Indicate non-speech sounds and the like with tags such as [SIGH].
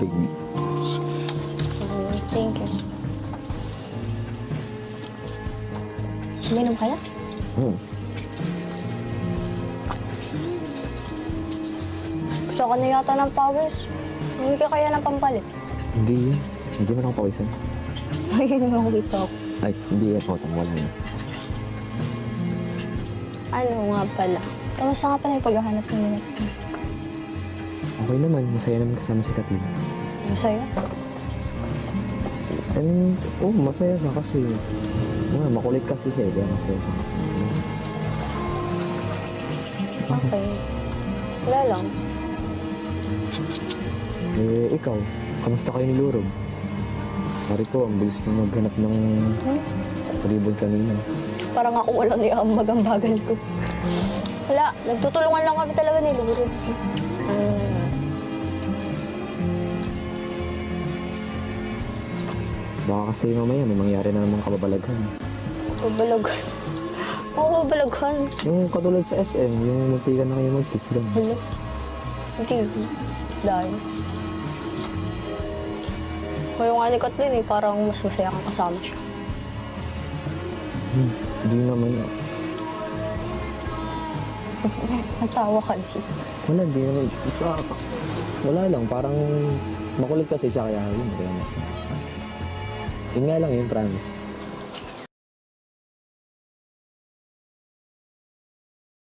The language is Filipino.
tubig. Thank you. Uminom ka na? Hmm. Gusto ko na yata ng pawis. Hindi ka kaya ng pampalit. Hindi. Hindi mo na ako pawisan. Ayun yung makikita ko. Ay, hindi ako. Wala na. Ano nga pala? Kamusta nga pala yung paghahanap ng minute? Okay naman. Masaya naman kasama si Katin. Masaya? And, oh, masaya na kasi. Ah, makulit kasi siya. eh, Kaya masaya ka kasi. Okay. Wala lang. Eh, ikaw. Kamusta kayo ni Lurog? Pare ko, ang bilis kong maghanap ng Hmm? palibod kanina. Parang ako wala na yung magang bagal ko. Wala. Nagtutulungan lang kami talaga ni Luro. Hmm. Baka kasi mamaya may mangyari na namang kababalaghan. Babalagan. Oo, babalagan. Yung katulad sa SM, yung muntikan na kayo mag-kiss lang. Hala. Hindi. Dahil. Kaya nga ni Kathleen eh, parang mas masaya kang kasama siya. Hmm, Hindi naman. [LAUGHS] Natawa ka din. Wala, hindi naman. Isa, wala lang. Parang makulit kasi siya kaya yun. Kaya mas Yun nga lang yun, promise.